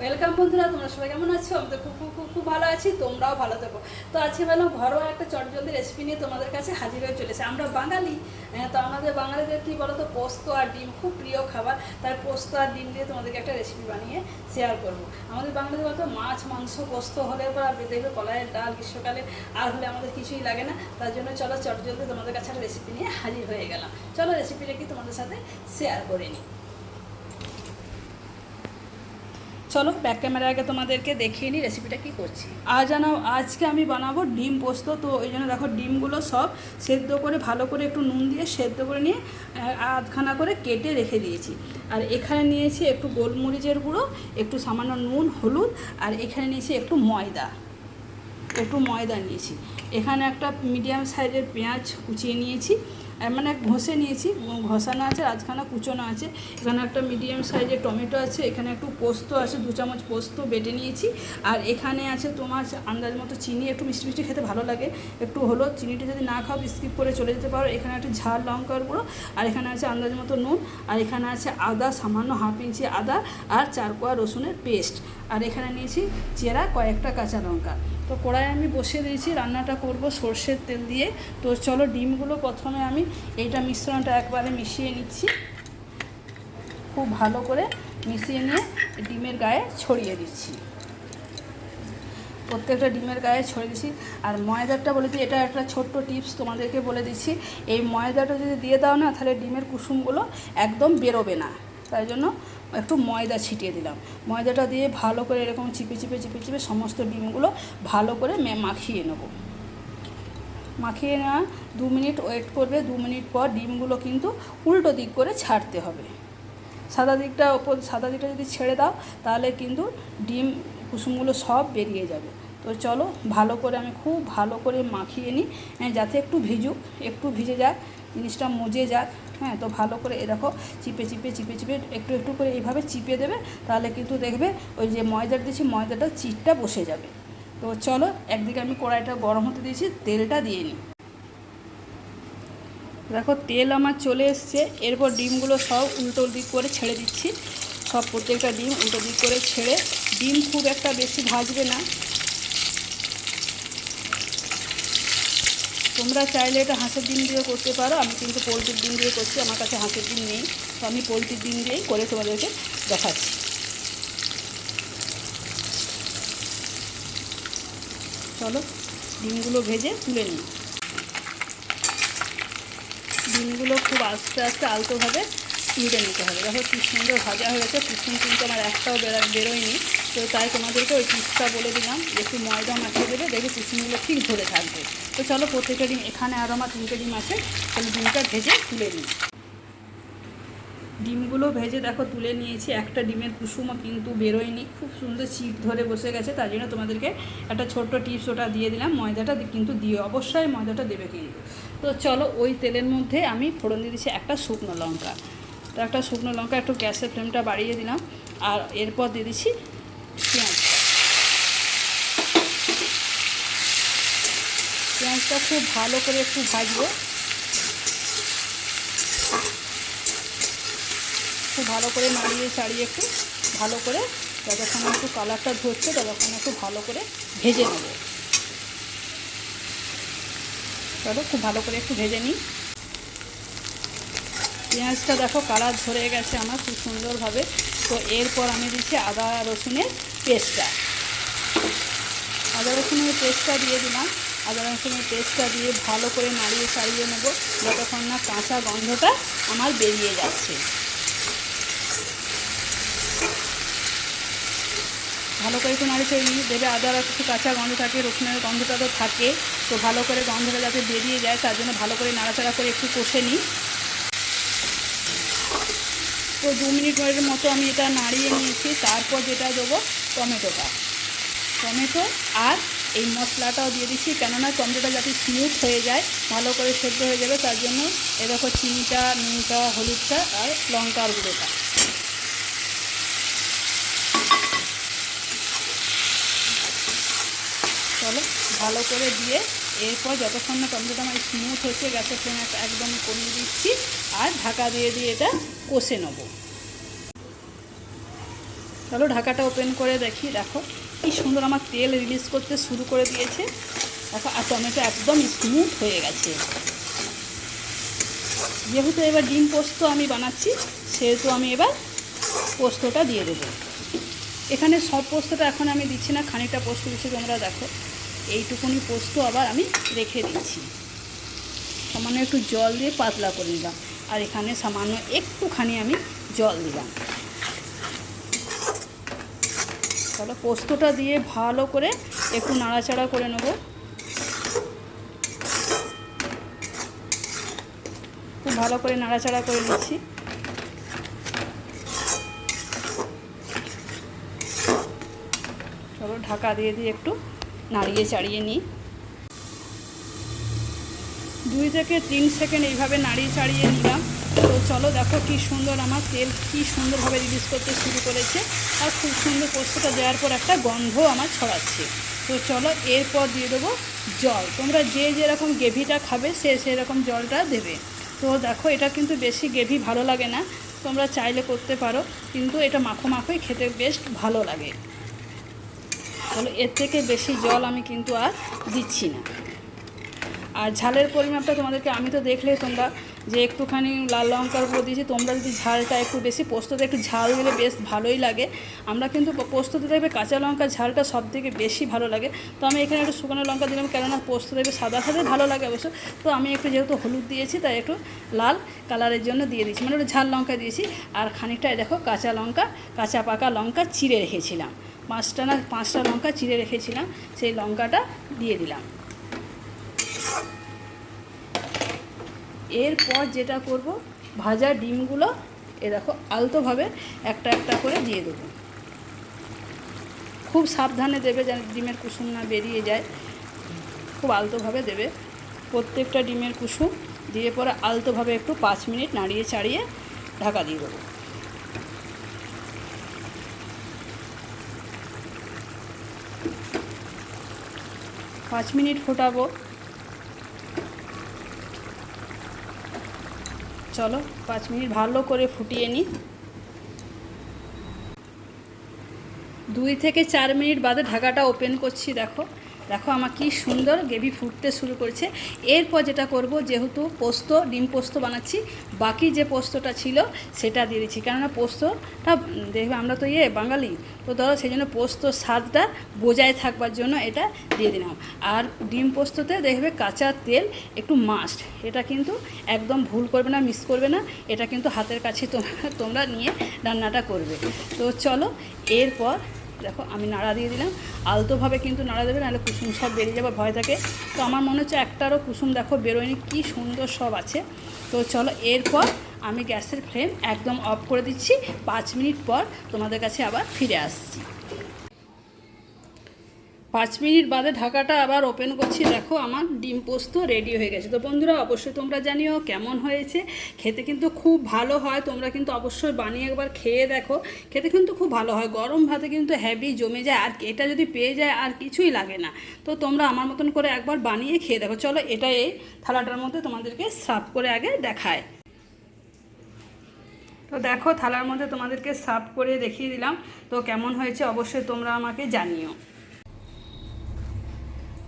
Welcome বন্ধুরা তোমরা সবাই কেমন আছো? আমি তো খুব খুব খুব খুব ভালো আছি তোমরাও ভালো থেকো। তো আজকে বললাম ঘরোয়া একটা চটজলদি রেসিপি নিয়ে তোমাদের কাছে হাজির হয়ে চলেছে। আমরা বাঙালি আহ, তো আমাদের বাঙালিদের কী বলো তো পোস্ত আর ডিম খুব প্রিয় খাবার। তাই পোস্ত আর ডিম দিয়ে তোমাদেরকে একটা রেসিপি বানিয়ে শেয়ার করব। আমাদের বাঙালিদের বলতো মাছ মাংস পোস্ত হলে বা দেখবে কলাইয়ের ডাল গ্রীষ্মকালে আর হলে আমাদের কিছুই লাগে না। তার জন্য চলো চটজলদি তোমাদের কাছে একটা রেসিপি নিয়ে হাজির হয়ে গেলাম। চলো রেসিপিটা কি তোমাদের সাথে শেয়ার করে নিই। চলো ব্যাক ক্যামেরা আগে তোমাদেরকে দেখিয়ে নিই রেসিপিটা কী করছি। আজ জানাও আজকে আমি বানাবো ডিম পোস্ত, তো ওই জন্য দেখো ডিমগুলো সব সেদ্ধ করে, ভালো করে একটু নুন দিয়ে সেদ্ধ করে নিয়ে আধখানা করে কেটে রেখে দিয়েছি। আর এখানে নিয়েছি একটু গোলমরিচের গুঁড়ো, একটু সামান্য নুন, হলুদ, আর এখানে নিয়েছি একটু ময়দা। একটু ময়দা নিয়েছি। এখানে একটা মিডিয়াম সাইজের পেঁয়াজ কুচিয়ে নিয়েছি। মানে ঘষে নিয়েছি, ঘষানো আছে, আধখানা কুচোনো আছে। এখানে একটা মিডিয়াম সাইজের টমেটো আছে, এখানে একটু পোস্ত আছে, দু চামচ পোস্ত বেটে নিয়েছি। আর এখানে আছে তোমার আন্দাজ মতো চিনি, একটু মিষ্টি মিষ্টি খেতে ভালো লাগে। একটু হলো চিনিটা যদি না খাও স্কিপ করে চলে যেতে পারো। এখানে একটা ঝাল লঙ্কার গুঁড়ো, আর এখানে আছে আন্দাজ মতো নুন, আর এখানে আছে আদা, সামান্য হাফ ইঞ্চি আদা, আর চারকোয়া রসুনের পেস্ট আর এখানে নিয়েছি চেরা কয়েকটা কাঁচা লঙ্কা। তো কড়াই আমি বসিয়ে দিয়েছি, রান্নাটা করব সর্ষের তেল দিয়ে। তো চলো ডিমগুলো প্রথমে আমি এইটা মিশ্রণটা একবারে মিশিয়ে নিচ্ছি। খুব ভালো করে মিশিয়ে নিয়ে ডিমের গায়ে ছড়িয়ে দিচ্ছি। প্রত্যেকটা ডিমের গায়ে ছড়িয়ে দিচ্ছি। আর ময়দাটা বলে দিই, এটা একটা ছোট্ট টিপস তোমাদেরকে বলে দিচ্ছি। এই ময়দাটা যদি দিয়ে দাও না, তাহলে ডিমের কুসুমগুলো একদম বেরোবে না। তাই জন্য একটু ময়দা ছিটিয়ে দিলাম। ময়দাটা দিয়ে ভালো করে এরকম চিপে চিপে চিপে চিপে সমস্ত ডিমগুলো ভালো করে মাখিয়ে নেব। মাখিয়ে নেওয়া দু মিনিট ওয়েট করবে। দু মিনিট পর ডিমগুলো কিন্তু উল্টো দিক করে ছাড়তে হবে। সাদা দিকটা ওপর, সাদা দিকটা যদি ছেড়ে দাও, তাহলে কিন্তু ডিম কুসুমগুলো সব বেরিয়ে যাবে। তো চলো ভালো করে আমি খুব ভালো করে মাখিয়ে নিই হ্যাঁ, যাতে একটু ভিজুক একটু ভিজে যাক জিনিসটা মজে যাক হ্যাঁ তো ভালো করে দেখো চিপে চিপে চিপে চিপে একটু একটু করে এইভাবে চিপে দেবে তাহলে কিন্তু দেখবে ওই যে ময়দাটা দিয়েছি ময়দাটা চিটটা বসে যাবে। তো চলো একদিকে আমি কড়াইটা গরম হতে দিয়েছি তেলটা দিয়ে নিই। দেখো তেল আমার চলে এসছে এরপর ডিমগুলো সব উল্টো দিক করে ছেড়ে দিচ্ছি। সব প্রত্যেকটা ডিম উল্টো দিক করে ছেড়ে ডিম খুব একটা বেশি ভাজবে না। তোমরা চাইলে এটা হাঁসের ডিম দিয়ে করতে পারো। আমি কিন্তু পোলট্রির ডিম দিয়ে করছি, আমার কাছে হাঁসের ডিম নেই। তো আমি পোলট্রির ডিম দিয়েই করে তোমাদেরকে দেখাচ্ছি। চলো, ডিমগুলো ভেজে তুলে নিই। ডিমগুলো খুব আস্তে আস্তে আলতোভাবে তুলে নিতে হবে। দেখো কী সুন্দর ভাজা হয়েছে কুসুম কিন্তু আমার একটাও বেরো বেরোয়নি। তো তাই তোমাদেরকে ওই টিপসটা বলে দিলাম একটু ময়দা মাখিয়ে দেবে দেখবে কুসুমগুলো ঠিক ধরে থাকবে। তো চলো প্রত্যেকটা ডিম, এখানে আরও আমার তিনটে ডিম আছে। তাহলে ডিমটা ভেজে তুলে নিই। ডিমগুলো ভেজে দেখো তুলে নিয়েছি। একটা ডিমের কুসুমও কিন্তু বেরোয়নি। খুব সুন্দর চিট ধরে বসে গেছে। তার জন্য তোমাদেরকে একটা ছোট্ট টিপস ওটা দিয়ে দিলাম। ময়দাটা কিন্তু দিয়ে, অবশ্যই ময়দাটা দেবে কিন্তু। তো চলো ওই তেলের মধ্যে আমি ফোড়ন দিয়ে দিচ্ছি একটা শুকনো লঙ্কা। তো একটা শুকনো লঙ্কা, একটু গ্যাসের ফ্লেমটা বাড়িয়ে দিলাম। আর এরপর দিয়ে দিচ্ছি পেঁয়াজ। পেঁয়াজটা খুব ভালো করে একটু ভাজবো। খুব ভালো করে নাড়িয়ে চাড়িয়ে একটু ভালো করে যতক্ষণ একটু কালারটা ধরছে, ততক্ষণ একটু ভালো করে ভেজে নেব। চলো, খুব ভালো করে একটু ভেজে নিই। পেঁয়াজটা দেখো কালার ধরে গেছে আমার, খুব সুন্দরভাবে। তো এরপর আমি দিচ্ছি আদা রসুনের পেস্টটা। আদা রসুনের পেস্টটা দিয়ে দিলাম। আদা রসুনের পেস্টটা দিয়ে ভালো করে নাড়িয়ে চাড়িয়ে নেব, যতক্ষণ না কাঁচা গন্ধটা আমার বেরিয়ে যাচ্ছে। ভালো করে একটু নাড়ি নিই দেবে আদার একটু কাঁচা গন্ধ থাকে, রসুনের গন্ধটা তো থাকে। তো ভালো করে গন্ধটা যাতে বেরিয়ে যায়, তার জন্য ভালো করে নাড়াচাড়া করে একটু কষে নিই। তো দু মিনিটের মতো আমি এটা নাড়িয়ে নিয়েছি। তারপর যেটা দেবো, টমেটোটা। টমেটো আর এই মশলাটাও দিয়ে দিচ্ছি, কেননা টমেটোটা যাতে স্মুথ হয়ে যায়, ভালো করে সেদ্ধ হয়ে যাবে, তার জন্য এ দেখো চিনিটা, নুনটা, হলুদটা আর লঙ্কার গুঁড়োটা। চলো, ভালো করে দিয়ে এরপর যতক্ষণ না টমেটোটা আমার স্মুথ হচ্ছে, গ্যাসের ফ্লেম একদম কমিয়ে দিচ্ছি, আর ঢাকা দিয়ে দিয়ে এটা কষে নেব। চলো ঢাকাটা ওপেন করে দেখি, দেখো। কি সুন্দর আমার তেল রিলিজ করতে শুরু করে দিয়েছে। দেখো, আর টমেটো একদম স্মুথ হয়ে গেছে। যেহেতু এবার ডিম পোস্ত আমি বানাচ্ছি, সেহেতু আমি এবার পোস্তটা দিয়ে দেবো। এখানে সব পোস্তটা এখন আমি দিচ্ছি না, খানিকটা পোস্ত দিচ্ছি তোমরা দেখো। এইটুকুনি পোস্ত আবার আমি রেখে দিচ্ছি। সামান্য একটু জল দিয়ে পাতলা করে নিলাম। আর এখানে সামান্য একটুখানি আমি জল দিলাম। তাহলে পোস্তটা দিয়ে ভালো করে একটু নাড়াচাড়া করে নেব। খুব ভালো করে নাড়াচাড়া করে নিচ্ছি। চলো ঢাকা দিয়ে দিয়ে একটু নাড়িয়ে চাড়িয়ে নিই। দুই থেকে তিন সেকেন্ড এইভাবে নাড়িয়ে চাড়িয়ে নিলাম। তো চলো দেখো কি সুন্দর আমার তেল কি সুন্দরভাবে রিলিজ করতে শুরু করেছে আর খুব সুন্দর পোস্তটা দেওয়ার পর একটা গন্ধ আমার ছড়াচ্ছে। তো চলো এরপর দিয়ে দেবো জল। তোমরা যে যেরকম গ্রেভিটা খাবে সে সেরকম জলটা দেবে। তো দেখো এটা কিন্তু বেশি গ্রেভি ভালো লাগে না। তোমরা চাইলে করতে পারো, কিন্তু এটা মাখো মাখোই খেতে বেশ ভালো লাগে। তাহলে এর থেকে বেশি জল আমি কিন্তু আর দিচ্ছি না। আর ঝালের পরিমাপটা তোমাদেরকে আমি তো দেখলে তোমরা যে একটুখানি লাল লঙ্কার উপর দিয়েছি, তোমরা যদি ঝালটা একটু বেশি পোস্ততে একটু ঝাল দিলে বেশ ভালোই লাগে। আমরা কিন্তু পোস্ততে দেখবে কাঁচা লঙ্কা ঝালটা সব থেকে বেশি ভালো লাগে। তো আমি এখানে একটু শুকনো লঙ্কা দিলাম, কেননা পোস্ত দেবে সাদা সাদা ভালো লাগে অবশ্য। তো আমি একটু যেহেতু হলুদ দিয়েছি, তাই একটু লাল কালারের জন্য দিয়ে দিয়েছি। মানে একটু ঝাল লঙ্কা দিয়েছি। আর খানিকটা দেখো কাঁচা লঙ্কা, কাঁচা পাকা লঙ্কা চিড়ে রেখেছিলাম। পাঁচটা না, পাঁচটা লঙ্কা চিড়ে রেখেছিলাম, সেই লঙ্কাটা দিয়ে দিলাম। এরপর যেটা করব, ভাজা ডিমগুলো, এ দেখো, আলতোভাবে একটা একটা করে দিয়ে দেবো। খুব সাবধানে দেবে যেন ডিমের কুসুম না বেরিয়ে যায়। খুব আলতোভাবে দেবে। প্রত্যেকটা ডিমের কুসুম দিয়ে পরে আলতোভাবে একটু পাঁচ মিনিট নাড়িয়ে চাড়িয়ে ঢাকা দিয়ে দেবো। পাঁচ মিনিট ফোটাবো। চলো, পাঁচ মিনিট ভালো করে ফুটিয়ে নিই দুই থেকে চার মিনিট বাদে ঢাকাটা ওপেন করছি, দেখো। দেখো আমার কি সুন্দর গ্রেভি ফুটতে শুরু করেছে। এরপর যেটা করব, যেহেতু পোস্ত, ডিম পোস্ত বানাচ্ছি, বাকি যে পোস্তটা ছিল সেটা দিয়ে দিচ্ছি। কেননা পোস্তটা দেখবে আমরা তো ইয়ে বাঙালি, তো ধরো সেই জন্য পোস্ত স্বাদটা বজায় থাকবার জন্য এটা দিয়ে দিলাম। আর ডিম পোস্ততে দেখবে কাঁচা তেল একটু মাস্ট এটা কিন্তু একদম ভুল করবে না মিস করবে না, এটা কিন্তু হাতের কাছে তোমরা নিয়ে রান্নাটা করবে। তো চলো, এরপর দেখো, আমি নাড়া দিয়ে দিলাম। আলতোভাবে কিন্তু নাড়া দেবে, নাহলে কুসুম সব বেরিয়ে যাবে, ভয় থাকে। তো আমার মনে হচ্ছে একটারও কুসুম দেখো বেরোয়নি, কি সুন্দর সব আছে। তো চলো, এরপর আমি গ্যাসের ফ্লেম একদম অফ করে দিচ্ছি। পাঁচ মিনিট পর তোমাদের কাছে আবার ফিরে আসছি। পাঁচ মিনিট বাদে ঢাকাটা আবার ওপেন করছি। দেখো আমার ডিম পোস্ত রেডি হয়ে গেছে। তো বন্ধুরা, অবশ্যই তোমরা জানিও কেমন হয়েছে। খেতে কিন্তু খুব ভালো হয়। তোমরা কিন্তু অবশ্যই বানিয়ে একবার খেয়ে দেখো। খেতে কিন্তু খুব ভালো হয়। গরম ভাতে কিন্তু হ্যাভি জমে যায়। আর এটা যদি পেয়ে যায়, আর কিছুই লাগে না। তো তোমরা আমার মতন করে একবার বানিয়ে খেয়ে দেখো। চলো এটা এই থালাটার মধ্যে তোমাদেরকে সার্ভ করে আগে দেখায়। তো দেখো, থালার মধ্যে তোমাদেরকে সার্ভ করে দেখিয়ে দিলাম। তো কেমন হয়েছে অবশ্যই তোমরা আমাকে জানিও।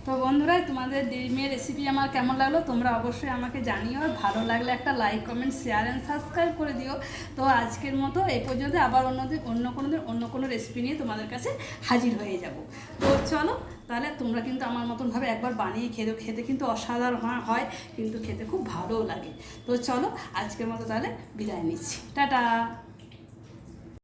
তো বন্ধুরা, তোমাদের ডিমের রেসিপি আমার কেমন লাগল তোমরা অবশ্যই আমাকে জানিও। আর ভালো লাগলে একটা like comment share and subscribe করে দিও। তো আজকের মতো এই পর্যন্ত আবার অন্যদিন অন্য কোনো দিন, অন্য কোনো রেসিপি নিয়ে তোমাদের কাছে হাজির হয়ে যাব। তো চলো, তাহলে তোমরা কিন্তু আমার মতনভাবে একবার বানিয়ে খেতে খেতে কিন্তু অসাধারণ হয়- কিন্তু খেতে খুব ভালোও লাগে। তো চলো, আজকের মতো তাহলে বিদায় নিচ্ছি। টাটা!